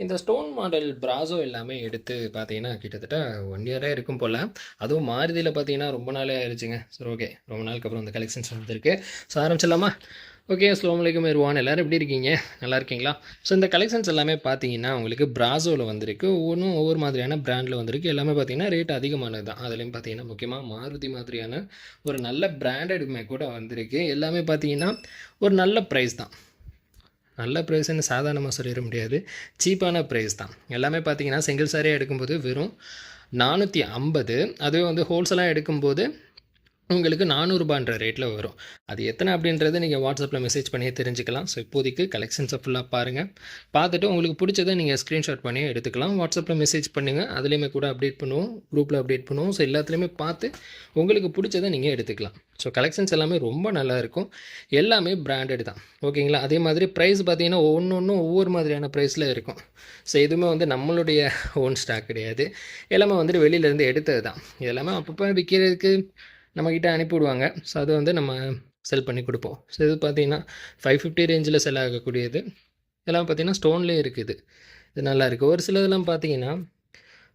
இந்த stone model brasso எல்லாமே எடுத்து பார்த்தீங்கன்னா, கிட்டத்தட்ட ஒன் இயரே இருக்கும் போல் அதுவும் மாருதியில் பார்த்தீங்கன்னா, ரொம்ப நாளே ஆயிடுச்சுங்க சரி ஓகே. ரொம்ப நாளுக்கு அப்புறம் இந்த கலெக்ஷன்ஸ் வந்திருக்கு. ஸோ ஆரம்பிச்சிடலாமா? ஓகே. அஸ்ஸலாமு அலைக்கும் எவ்ரிவான். எப்படி இருக்கீங்க? நல்லா இருக்கீங்களா? ஸோ இந்த கலெக்ஷன்ஸ் எல்லாமே பார்த்தீங்கன்னா, உங்களுக்கு பிராசோல வந்திருக்கு. ஒவ்வொன்றும் ஒவ்வொரு மாதிரியான பிராண்ட்ல வந்திருக்கு. எல்லாமே பார்த்தீங்கன்னா, ரேட் அதிகமானது தான். அதுலேயும் பார்த்தீங்கன்னா, முக்கியமாக மாருதி மாதிரியான ஒரு நல்ல பிராண்டடுமே கூட வந்திருக்கு. எல்லாமே பார்த்தீங்கன்னா, ஒரு நல்ல ப்ரைஸ் தான். நல்ல ப்ரைஸ்னு சாதாரணமாக சொல்லிட முடியாது. சீப்பான ப்ரைஸ் தான். எல்லாமே பார்த்தீங்கன்னா, சிங்கிள் சாரியாக எடுக்கும்போது வெறும் 450 அதுவே வந்து ஹோல்சேலாக எடுக்கும்போது உங்களுக்கு நானூறுபான்ற ரேட்டில் வரும். அது எத்தனை அப்படின்றத நீங்கள் வாட்ஸ்அப்பில் மெசேஜ் பண்ணியே தெரிஞ்சுக்கலாம். ஸோ இப்போதைக்கு கலெக்ஷன்ஸை ஃபுல்லாக பாருங்கள் பார்த்துட்டு உங்களுக்கு பிடிச்சத நீங்கள் ஸ்க்ரீன்ஷாட் பண்ணி எடுத்துக்கலாம். வாட்ஸ்அப்பில் மெசேஜ் பண்ணுங்க. அதுலேயுமே கூட அப்டேட் பண்ணுவோம். குரூப்பில் அப்டேட் பண்ணுவோம். ஸோ எல்லாத்துலேயுமே பார்த்து உங்களுக்கு பிடிச்சத நீங்கள் எடுத்துக்கலாம். ஸோ கலெக்ஷன்ஸ் எல்லாமே ரொம்ப நல்லா இருக்கும். எல்லாமே பிராண்டட் தான். ஓகேங்களா? அதே மாதிரி ப்ரைஸ் பார்த்தீங்கன்னா, ஒன்றும் ஒவ்வொரு மாதிரியான ப்ரைஸில் இருக்கும். ஸோ எதுவுமே வந்து நம்மளுடைய ஓன் ஸ்டாக் கிடையாது. எல்லாமே வந்துட்டு வெளியிலேருந்து எடுத்தது தான். எல்லாமே அப்பப்போ விற்கிறதுக்கு நம்மக்கிட்ட அனுப்பி விடுவாங்க. ஸோ அது வந்து நம்ம செல் பண்ணி கொடுப்போம். ஸோ இது பார்த்தீங்கன்னா, 550 ரேஞ்சில செல் ஆகக்கூடியது. இதெல்லாம் பார்த்தீங்கன்னா, ஸ்டோன்லேயே இருக்குது. இது நல்லாயிருக்கு. ஒரு சிலதெல்லாம் பார்த்தீங்கன்னா,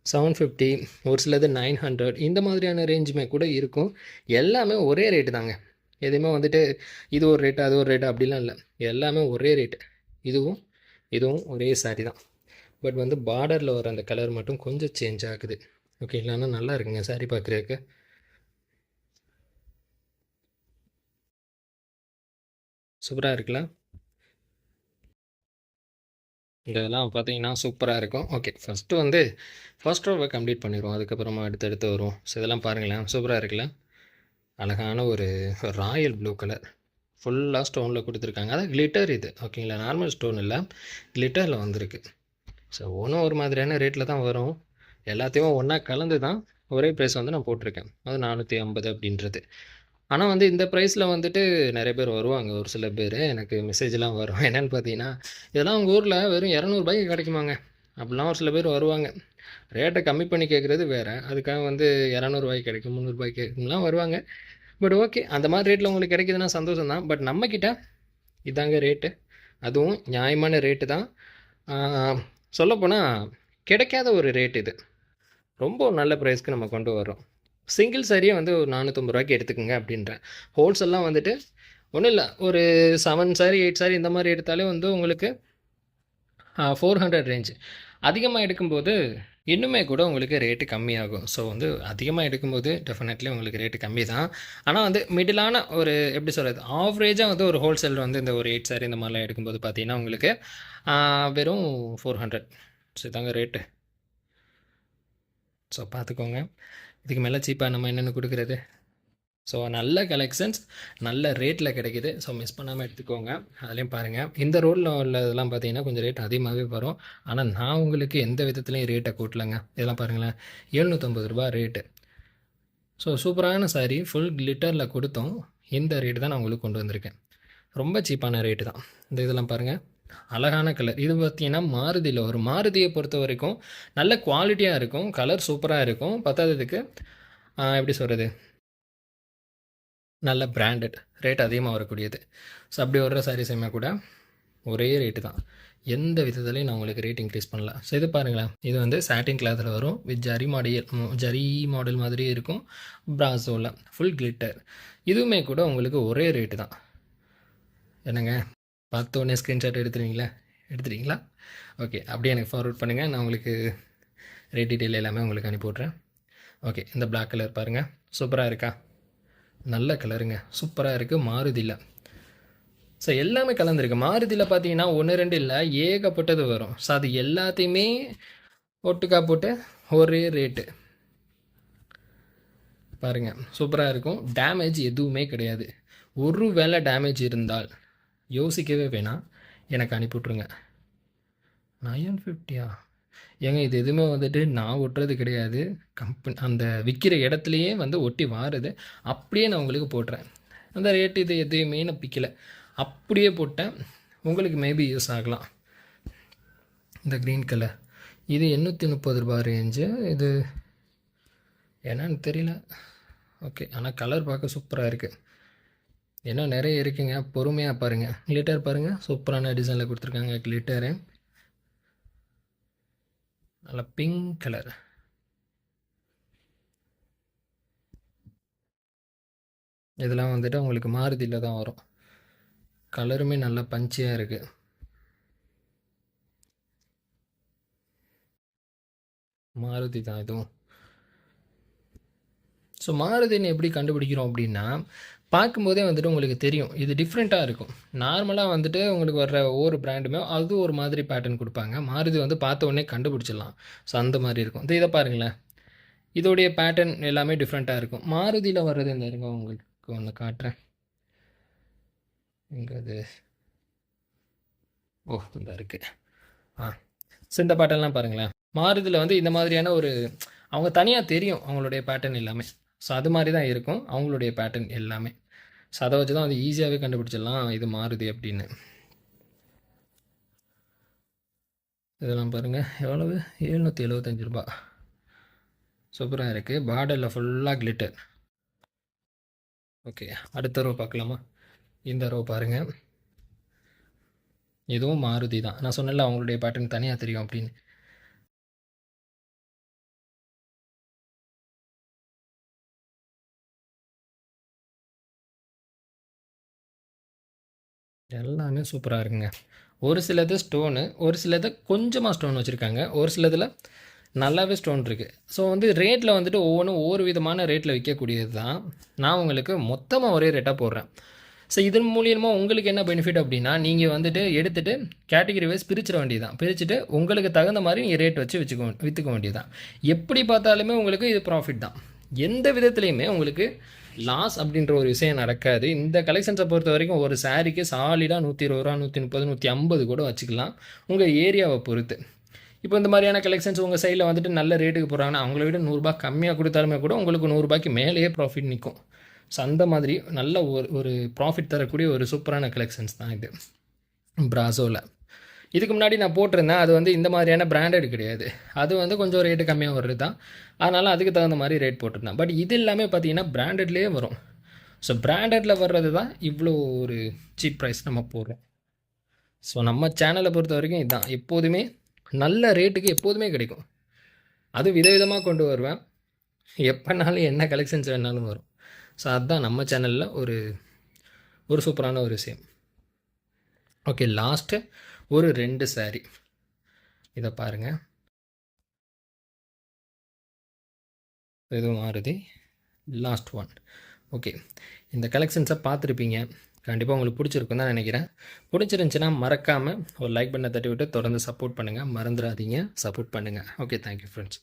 750 ஒரு சிலது 900 இந்த மாதிரியான ரேஞ்சுமே கூட இருக்கும். எல்லாமே ஒரே ரேட்டு தாங்க. எதுவுமே வந்துட்டு இது ஒரு ரேட்டு, அது ஒரு ரேட்டு அப்படிலாம் இல்லை எல்லாமே ஒரே ரேட்டு. இதுவும், இதுவும் ஒரே சாரி தான். பட் வந்து பார்டரில் வர அந்த கலர் மட்டும் கொஞ்சம் சேஞ்ச் ஆகுது. ஓகே இல்லைன்னா நல்லா இருக்குங்க சாரி பார்க்குறதுக்கு. சூப்பராக இருக்குல்ல? இதெல்லாம் பார்த்தீங்கன்னா, சூப்பராக இருக்கும். ஓகே. ஃபஸ்ட்டு வந்து ஃபர்ஸ்ட் ரோவை கம்ப்ளீட் பண்ணிடுவோம் அதுக்கப்புறமா அடுத்தடுத்து வரும். ஸோ இதெல்லாம் பாருங்களேன். சூப்பராக இருக்குல்ல? அழகான ஒரு ராயல் ப்ளூ கலர். ஃபுல்லாக ஸ்டோனில் கொடுத்துருக்காங்க அதான் கிளிட்டர் இது. ஓகேங்களா? நார்மல் ஸ்டோன் இல்லை கிளிட்டரில் வந்திருக்கு. ஸோ ஒன்றும் ஒரு மாதிரியான ரேட்டில் தான் வரும். எல்லாத்தையும் ஒன்றா கலந்து தான் ஒரே ப்ரைஸ் வந்து நான் போட்டிருக்கேன். அது 450 அப்படின்றது. ஆனால் வந்து இந்த ப்ரைஸில் வந்துட்டு நிறைய பேர் வருவாங்க. ஒரு சில பேர் எனக்கு மெசேஜ்லாம் வரும். என்னென்னு பார்த்தீங்கன்னா, இதெல்லாம் உங்கள் ஊரில் வெறும் இரநூறுபாய்க்கு கிடைக்குமாங்க? அப்படிலாம் ஒரு சில பேர் வருவாங்க. ரேட்டை கம்மி பண்ணி கேட்குறது வேறு அதுக்காக வந்து இரநூறுபாய்க்கு கிடைக்கும், முந்நூறுபாய்க்கு கிடைக்கும்லாம் வருவாங்க. But okay. அந்த மாதிரி ரேட்டில் உங்களுக்கு கிடைக்குதுன்னா சந்தோஷம் தான். பட் நம்மக்கிட்ட இதாங்க ரேட்டு. அதுவும் நியாயமான ரேட்டு தான். சொல்லப்போனால் கிடைக்காத ஒரு ரேட் இது. ரொம்ப நல்ல ப்ரைஸ்க்கு நம்ம கொண்டு வரோம் சிங்கிள் சாரியே வந்து ஒரு நானூற்றம்பது ரூபாய்க்கு எடுத்துக்கோங்க அப்படின்றேன். ஹோல்சேல்லாம் வந்துட்டு ஒன்றும் இல்லை ஒரு செவன் சாரி, எயிட் சாரி இந்த மாதிரி எடுத்தாலே வந்து உங்களுக்கு ஃபோர் ஹண்ட்ரட் ரேஞ்ச். அதிகமாக எடுக்கும்போது இன்னுமே கூட உங்களுக்கு ரேட்டு கம்மியாகும். ஸோ வந்து அதிகமாக எடுக்கும்போது டெஃபினெட்லி உங்களுக்கு ரேட்டு கம்மி தான். ஆனால் வந்து மிடிலான ஒரு எப்படி சொல்கிறது ஆவரேஜாக வந்து ஒரு ஹோல்சேல் வந்து இந்த ஒரு எயிட் சாரி இந்த மாதிரிலாம் எடுக்கும்போது பார்த்தீங்கன்னா, உங்களுக்கு வெறும் ஃபோர் ஹண்ட்ரட் ஸோ இதாங்க ரேட்டு. ஸோ பார்த்துக்கோங்க. இதுக்கு மேலே சீப்பாக நம்ம என்னென்னு கொடுக்குறது ஸோ நல்ல கலெக்ஷன்ஸ் நல்ல ரேட்டில் கிடைக்குது. ஸோ மிஸ் பண்ணாமல் எடுத்துக்கோங்க. அதுலேயும் பாருங்கள் இந்த ரோட்டில் உள்ளதெல்லாம் பார்த்தீங்கன்னா, கொஞ்சம் ரேட் அதிகமாகவே வரும். ஆனால் நான் உங்களுக்கு எந்த விதத்துலையும் ரேட்டை கூட்டலங்க. இதெல்லாம் பாருங்களேன். எழுநூற்றம்பது ரூபா ரேட்டு. ஸோ சூப்பரான சாரி. ஃபுல் கிளிட்டரில் கொடுத்தோம் இந்த ரேட்டு தான் நான் உங்களுக்கு கொண்டு வந்திருக்கேன். ரொம்ப சீப்பான ரேட்டு தான். இந்த இதெல்லாம் பாருங்கள் அழகான கலர். இது பார்த்தீங்கன்னா, மாருதியில வரும். பொறுத்த வரைக்கும் நல்ல குவாலிட்டியாக இருக்கும். கலர் சூப்பராக இருக்கும். பத்தாததுக்கு எப்படி சொல்கிறது நல்ல பிராண்டட். ரேட் அதிகமாக வரக்கூடியது. ஸோ அப்படி வர்ற சாரீஸுமே கூட ஒரே ரேட்டு தான். எந்த விதத்துலையும் நான் உங்களுக்கு ரேட் இன்க்ரீஸ் பண்ணல. ஸோ இது பாருங்களேன். இது வந்து சாட்டின் கிளாத்தில் வரும். With zari material zari model மாதிரியே இருக்கும். பிராசோல. Full glitter. இதுவுமே கூட உங்களுக்கு ஒரே ரேட்டு தான். என்னங்க? பார்த்த உடனே ஸ்க்ரீன்ஷாட் எடுத்துருவீங்களா? எடுத்துட்டீங்களா? ஓகே. அப்படியே எனக்கு ஃபார்வர்ட் பண்ணுங்கள் நான் உங்களுக்கு ரேட் டீட்டெயில் எல்லாமே உங்களுக்கு அனுப்பி விட்றேன். ஓகே. இந்த பிளாக் கலர் பாருங்கள் சூப்பராக இருக்கா? நல்ல கலருங்க. சூப்பராக இருக்குது மாறுதில்லை ஸோ எல்லாமே கலந்துருக்கு மாருதியில் பார்த்தீங்கன்னா, ஒன்று ரெண்டு இல்லை ஏகப்பட்டது வரும். ஸோ அது எல்லாத்தையுமே ஒட்டுக்கா போட்டு ஒரே ரேட்டு. பாருங்கள் சூப்பராக இருக்கும். டேமேஜ் எதுவுமே கிடையாது. ஒரு வேளை டேமேஜ் இருந்தால் யோசிக்கவே வேணாம். எனக்கு அனுப்பி விட்ருங்க. 950யா? ஏங்க இது எதுவுமே வந்துட்டு நான் ஒட்டுறது கிடையாது. கம்பெனி அந்த விற்கிற இடத்துலையே வந்து ஒட்டி வாருது. அப்படியே நான் உங்களுக்கு போடுறேன். அந்த ரேட் இது எதையுமே நான் பிக்கலை அப்படியே போட்டேன். உங்களுக்கு மேபி யூஸ் ஆகலாம். இந்த க்ரீன் கலர். இது எண்ணூற்றி முப்பது ரூபாய் ரேஞ்சு. இது என்னன்னு தெரியல. ஓகே. ஆனால் கலர் பார்க்க சூப்பராக இருக்குது இன்னும் நிறைய இருக்குங்க. பொறுமையாக பாருங்க. கிளிட்டர் பாருங்கள் சூப்பரான டிசைனில் கொடுத்துருக்காங்க கிளிட்டரு. நல்ல பிங்க் கலர் இதெல்லாம் வந்துட்டு உங்களுக்கு மாருதியில் தான் வரும் கலருமே நல்லா பஞ்சியாக இருக்குது மாருதி தான் இதுவும் ஸோ மாருதின்னு எப்படி கண்டுபிடிக்கிறோம் அப்படின்னா பார்க்கும்போதே வந்துட்டு உங்களுக்கு தெரியும். இது டிஃப்ரெண்ட்டாக இருக்கும். நார்மலாக வந்துட்டு உங்களுக்கு வர்ற ஒவ்வொரு பிராண்டுமே அது ஒரு மாதிரி பேட்டர்ன் கொடுப்பாங்க. மாருதி வந்து பார்த்த உடனே கண்டுபிடிச்சிடலாம். ஸோ அந்த மாதிரி இருக்கும். இந்த இதை பாருங்களேன். இதோடைய பேட்டர்ன் எல்லாமே டிஃப்ரெண்ட்டாக இருக்கும். மாருதியில் வர்றது இந்த இருங்க உங்களுக்கு ஒன்று காட்டுறேன். இங்கே அது ஓ இந்த இருக்குது ஆ. ஸோ இந்த பேட்டர்ன்லாம் பாருங்களேன். மாருதியில் வந்து இந்த மாதிரியான ஒரு அவங்க தனியாக தெரியும் அவங்களுடைய பேட்டர்ன் எல்லாமே. ஸோ அது மாதிரி தான் இருக்கும். அவங்களுடைய பேட்டர்ன் எல்லாமே. ஸோ அதை வச்சு தான் வந்து ஈஸியாகவே கண்டுபிடிச்சிடலாம். இது மாறுது அப்படின்னு. இதெல்லாம் பாருங்கள் எவ்வளவு? எழுநூற்றி எழுபத்தஞ்சி ரூபா சூப்பராக இருக்குது பார்டரில் ஃபுல்லாக கிளிட்டர் ஓகே அடுத்த ரோ பார்க்கலாமா? இந்த ரோ பாருங்கள் இதுவும் மாருதி தான் நான் சொன்னல அவங்களுடைய பேட்டர்ன் தனியாக தெரியும் அப்படின்னு. எல்லாமே சூப்பராக இருக்குங்க. ஒரு சிலது ஸ்டோனு ஒரு சிலது கொஞ்சமாக ஸ்டோன் வச்சுருக்காங்க. ஒரு சிலதில் நல்லாவே ஸ்டோன் இருக்குது ஸோ வந்து ரேட்டில் வந்துட்டு ஒவ்வொன்றும் ஒவ்வொரு விதமான ரேட்டில் விற்கக்கூடியது தான் நான் உங்களுக்கு மொத்தமாக ஒரே ரேட்டாக போடுறேன். ஸோ இதன் மூலியமாக உங்களுக்கு என்ன பெனிஃபிட் அப்படின்னா நீங்கள் வந்துட்டு எடுத்துகிட்டு கேட்டகரி வைஸ் பிரிச்சிட வேண்டியதான் பிரிச்சுட்டு உங்களுக்கு தகுந்த மாதிரி நீங்கள் ரேட் வச்சு வச்சுக்கோ விற்றுக்க வேண்டியதான் எப்படி பார்த்தாலுமே உங்களுக்கு இது ப்ராஃபிட் தான். எந்த விதத்துலையுமே உங்களுக்கு லாஸ் அப்படின்ற ஒரு விஷயம் நடக்காது. இந்த கலெக்ஷன்ஸை பொறுத்த வரைக்கும் ஒரு சாரீக்கு சாலிடாக நூற்றி இருபது ரூபா நூற்றி முப்பது நூற்றி ஐம்பது கூட வச்சுக்கலாம். உங்கள் ஏரியாவை பொறுத்து. இப்போ இந்த மாதிரியான கலெக்ஷன்ஸ் உங்கள் சைடில் வந்துட்டு நல்ல ரேட்டுக்கு போகிறாங்கன்னா அவங்கள விட நூறுரூபா கம்மியாக கொடுத்தாலுமே கூட உங்களுக்கு நூறுரூபாய்க்கு மேலேயே ப்ராஃபிட் நிற்கும் ஸோ அந்த மாதிரி நல்ல ஒரு ஒரு ப்ராஃபிட் தரக்கூடிய ஒரு சூப்பரான கலெக்ஷன்ஸ் தான் இது. ப்ராசோவில் இதுக்கு முன்னாடி நான் போட்டிருந்தேன். அது வந்து இந்த மாதிரியான பிராண்டட் கிடையாது. அது வந்து கொஞ்சம் ரேட்டு கம்மியாக வருது தான் அதனால் அதுக்கு தகுந்த மாதிரி ரேட் போட்டிருந்தேன். பட் இது எல்லாமே பார்த்தீங்கன்னா பிராண்டட்லேயே வரும். ஸோ பிராண்டடில் வர்றது தான் இவ்வளோ ஒரு சீப் ப்ரைஸ் நம்ம போடுறோம். ஸோ நம்ம சேனலை பொறுத்த வரைக்கும் இதுதான் எப்போதுமே நல்ல ரேட்டுக்கு எப்போதுமே கிடைக்கும். அது விதவிதமாக கொண்டு வருவேன். எப்போனாலும் என்ன கலெக்ஷன்ஸ் வேணாலும் வரும். ஸோ அதுதான் நம்ம சேனலில் ஒரு ஒரு சூப்பரான ஒரு விஷயம். ஓகே லாஸ்ட்டு ஒரு ரெண்டு சாரி இதை பாருங்கள் இதுவும் மாறுதி. லாஸ்ட் ஒன் ஓகே இந்த கலெக்ஷன்ஸை பார்த்துருப்பீங்க. கண்டிப்பாக உங்களுக்கு பிடிச்சிருக்கும் தான் நினைக்கிறேன். பிடிச்சிருந்துச்சின்னா மறக்காமல் ஒரு லைக் பண்ண தட்டி விட்டு தொடர்ந்து சப்போர்ட் பண்ணுங்கள் மறந்துடாதீங்க. சப்போர்ட் பண்ணுங்கள் ஓகே தேங்க்யூ ஃப்ரெண்ட்ஸ்